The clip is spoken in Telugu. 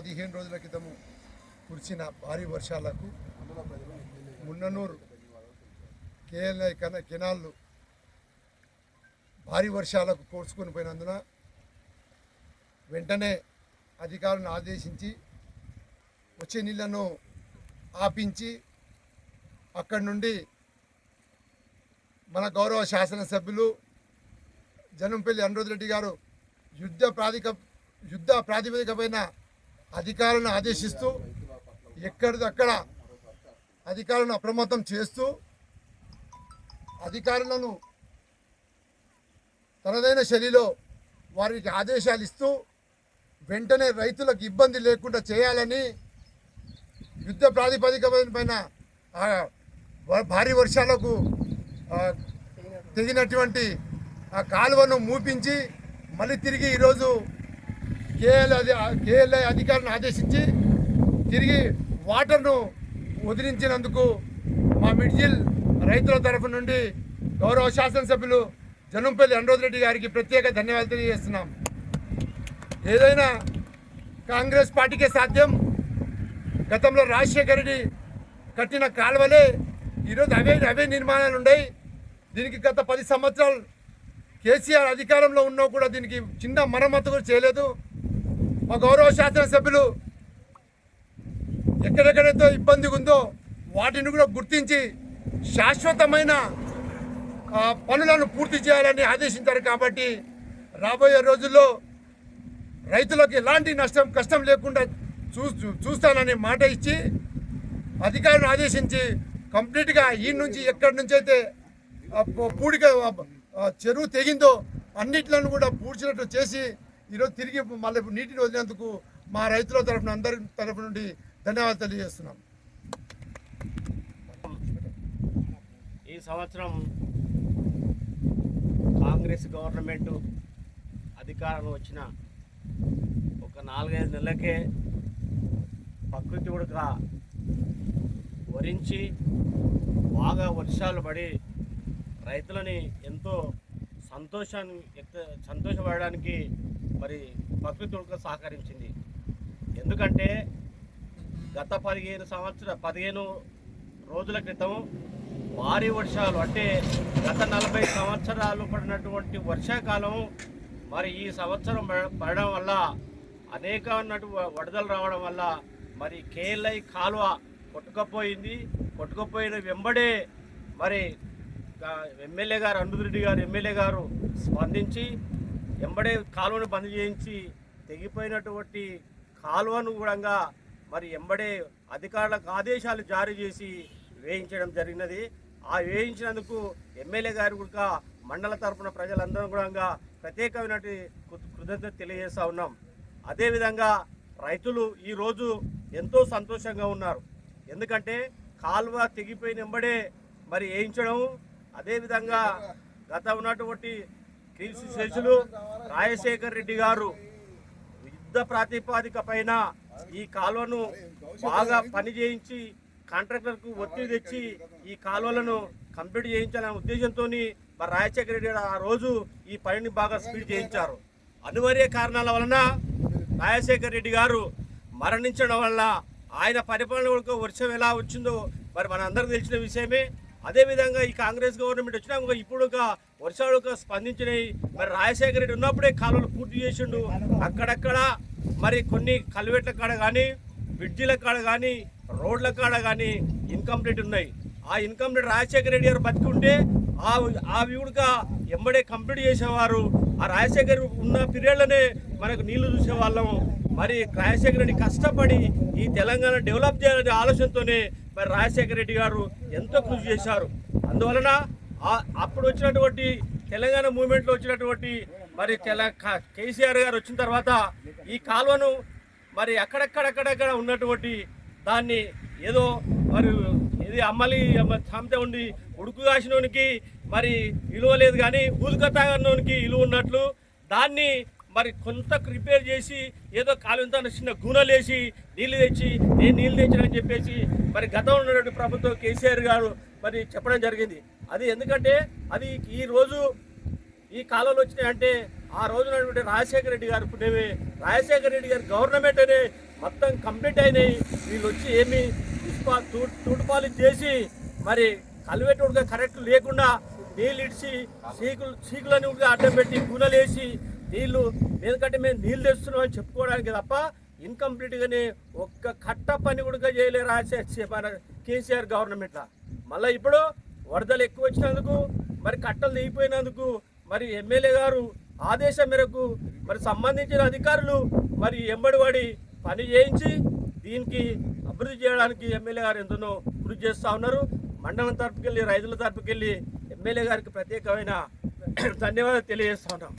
పదిహేను రోజుల క్రితము కురిసిన భారీ వర్షాలకు మున్ననూరు కేఎల్ఐ కన కెనాళ్ళు భారీ వర్షాలకు కోర్చుకొని పోయినందున వెంటనే అధికారులను ఆదేశించి వచ్చే నీళ్ళను ఆపించి అక్కడి నుండి మన గౌరవ శాసనసభ్యులు జనంపల్లి అనురోధ్ రెడ్డి గారు యుద్ధ ప్రాతిక యుద్ధ ప్రాతిపదికపైన అధికారులను ఆదేశిస్తూ ఎక్కడిదక్కడ అధికారులను అప్రమత్తం చేస్తూ అధికారులను తనదైన శైలిలో వారికి ఆదేశాలు ఇస్తూ వెంటనే రైతులకు ఇబ్బంది లేకుండా చేయాలని యుద్ధ ప్రాతిపదిక పైన భారీ వర్షాలకు తెగినటువంటి ఆ కాలువను మూపించి మళ్ళీ తిరిగి ఈరోజు కేఎల్ అధి కేఎల్ఐ అధికారులను ఆదేశించి తిరిగి వాటర్ను వదిలించినందుకు మా మిడ్జిల్ రైతుల తరఫు నుండి గౌరవ శాసనసభ్యులు జనంపల్లి అనురోధ్ రెడ్డి గారికి ప్రత్యేక ధన్యవాదాలు తెలియజేస్తున్నాం. ఏదైనా కాంగ్రెస్ పార్టీకే సాధ్యం? గతంలో రాజశేఖర రెడ్డి కట్టిన కాలువలే ఈరోజు అవే అవే నిర్మాణాలు ఉన్నాయి. దీనికి గత పది సంవత్సరాలు కేసీఆర్ అధికారంలో ఉన్నా కూడా దీనికి చిన్న మరమ్మతు కూడా చేయలేదు. మా గౌరవ శాసనసభ్యులు ఎక్కడెక్కడైతే ఇబ్బంది ఉందో వాటిని కూడా గుర్తించి శాశ్వతమైన పనులను పూర్తి చేయాలని ఆదేశించారు కాబట్టి రాబోయే రోజుల్లో రైతులకు ఎలాంటి నష్టం కష్టం లేకుండా చూ చూస్తానని మాట ఇచ్చి అధికారులను ఆదేశించి కంప్లీట్గా ఈ నుంచి ఎక్కడి నుంచి అయితే పూడిక చెరువు తెగిందో అన్నిట్లను కూడా పూడ్చినట్టు చేసి ఈరోజు తిరిగి మళ్ళీ నీటిని వదిలేందుకు మా రైతుల తరఫున అందరి తరఫు నుండి ధన్యవాదాలు తెలియజేస్తున్నాం. ఈ సంవత్సరం కాంగ్రెస్ గవర్నమెంట్ అధికారం వచ్చిన ఒక నాలుగైదు నెలలకే ప్రకృతి ఉడక వరించి బాగా వర్షాలు పడి రైతులని ఎంతో సంతోషాన్ని సంతోషపడడానికి మరి ప్రకృతి సహకరించింది. ఎందుకంటే గత పదిహేను సంవత్సర పదిహేను రోజుల క్రితం భారీ వర్షాలు అంటే గత నలభై సంవత్సరాలు పడినటువంటి వర్షాకాలం మరి ఈ సంవత్సరం పడడం వల్ల అనేక వడదలు రావడం వల్ల మరి కేఎల్ఐ కాలువ కొట్టుకపోయింది. కొట్టుకపోయిన వెంబడే మరి ఎమ్మెల్యే గారు అనురెడ్డి గారు ఎమ్మెల్యే గారు స్పందించి వెంబడే కాలువను బంద్ చేయించి తెగిపోయినటువంటి కాలువను కూడా మరి ఎంబడే అధికారులకు ఆదేశాలు జారీ చేసి వేయించడం జరిగినది. ఆ వేయించినందుకు ఎమ్మెల్యే గారు కూడా మండల తరఫున ప్రజలందరం కూడా ప్రత్యేకమైన కృతజ్ఞత తెలియజేస్తా ఉన్నాం. అదేవిధంగా రైతులు ఈరోజు ఎంతో సంతోషంగా ఉన్నారు. ఎందుకంటే కాలువ తెగిపోయిన వెంబడే మరి వేయించడం అదేవిధంగా గత ఉన్నటువంటి కీర్తి శేషులు రాజశేఖర్ రెడ్డి గారు యుద్ధ ప్రాతిపాదిక పైన ఈ కాలువను బాగా పని చేయించి కాంట్రాక్టర్కు ఒత్తిడి తెచ్చి ఈ కాలువలను కంప్లీట్ చేయించాలనే ఉద్దేశంతో మరి రాజశేఖర రెడ్డి గారు ఆ రోజు ఈ పనిని బాగా స్పీడ్ చేయించారు. అనివార్య కారణాల వలన రాజశేఖర రెడ్డి గారు మరణించడం వల్ల ఆయన పరిపాలన వర్షం ఎలా వచ్చిందో మరి మనందరికీ తెలిసిన విషయమే. అదేవిధంగా ఈ కాంగ్రెస్ గవర్నమెంట్ వచ్చినా ఇప్పుడు వర్షాలుగా స్పందించినాయి. మరి రాజశేఖర రెడ్డి ఉన్నప్పుడే కాలువలు పూర్తి చేసిండు. అక్కడక్కడ మరి కొన్ని కల్వెట్ల కాడ కానీ బ్రిడ్జిల కాడ కానీ రోడ్ల కాడ కానీ ఇన్కంప్లీట్ ఉన్నాయి. ఆ ఇన్కంప్లీట్ రాజశేఖర రెడ్డి గారు బతికుంటే ఆ ఆ వివుడుగా ఎంబడే కంప్లీట్ చేసేవారు. ఆ రాజశేఖర్ ఉన్న పీరియడ్లోనే మనకు నీళ్ళు చూసేవాళ్ళం. మరి రాజశేఖర రెడ్డి కష్టపడి ఈ తెలంగాణ డెవలప్ చేయాలనే ఆలోచనతోనే మరి రాజశేఖర రెడ్డి గారు ఎంతో కృషి చేశారు. అందువలన అప్పుడు వచ్చినటువంటి తెలంగాణ మూవ్మెంట్లో వచ్చినటువంటి మరి తెల కేసీఆర్ గారు వచ్చిన తర్వాత ఈ కాలువను మరి అక్కడక్కడక్కడక్కడ ఉన్నటువంటి దాన్ని ఏదో మరి ఇది అమ్మలి అమ్మ సామెత ఉండి ఉడుకు కాసినోనికి మరి విలువ లేదు కానీ ఊదుక విలువ ఉన్నట్లు దాన్ని మరి కొంత రిపేర్ చేసి ఏదో కాలువంతా చిన్న గుణలేసి నీళ్ళు తెచ్చి నేను నీళ్ళు తెచ్చానని చెప్పేసి మరి గతంలో ఉన్నటువంటి ప్రభుత్వం కేసీఆర్ గారు మరి చెప్పడం జరిగింది. అది ఎందుకంటే అది ఈ రోజు ఈ కాలంలో వచ్చినాయంటే ఆ రోజునటువంటి రాజశేఖర రెడ్డి గారు పుట్టేవి. రాజశేఖర రెడ్డి గారి గవర్నమెంట్ అనే మొత్తం కంప్లీట్ అయినాయి. వీళ్ళు వచ్చి ఏమి తూ- తూటుపాలు చేసి మరి కల్వెట్టు కరెక్ట్ లేకుండా నీళ్ళు ఇడిచి చీకులు చీకులని ఉడక అడ్డం పెట్టి కూనలు నీళ్ళు ఎందుకంటే మేము నీళ్ళు తెస్తున్నాం అని చెప్పుకోవడానికి తప్ప ఇన్కంప్లీట్గానే ఒక్క కట్ట పని కూడా చేయలేరు రాసే కేసీఆర్ గవర్నమెంట్లో. మళ్ళీ ఇప్పుడు వరదలు ఎక్కువ వచ్చినందుకు మరి కట్టలు దిగిపోయినందుకు మరి ఎమ్మెల్యే గారు ఆదేశం మేరకు మరి సంబంధించిన అధికారులు మరి ఎంబడిపడి పని చేయించి దీనికి అభివృద్ధి చేయడానికి ఎమ్మెల్యే గారు ఎంతనో కృషి చేస్తూ ఉన్నారు. మండలం తరపుకెళ్ళి రైతుల తరపుకెళ్ళి ఎమ్మెల్యే గారికి ప్రత్యేకమైన ధన్యవాదాలు తెలియజేస్తూ ఉన్నాం.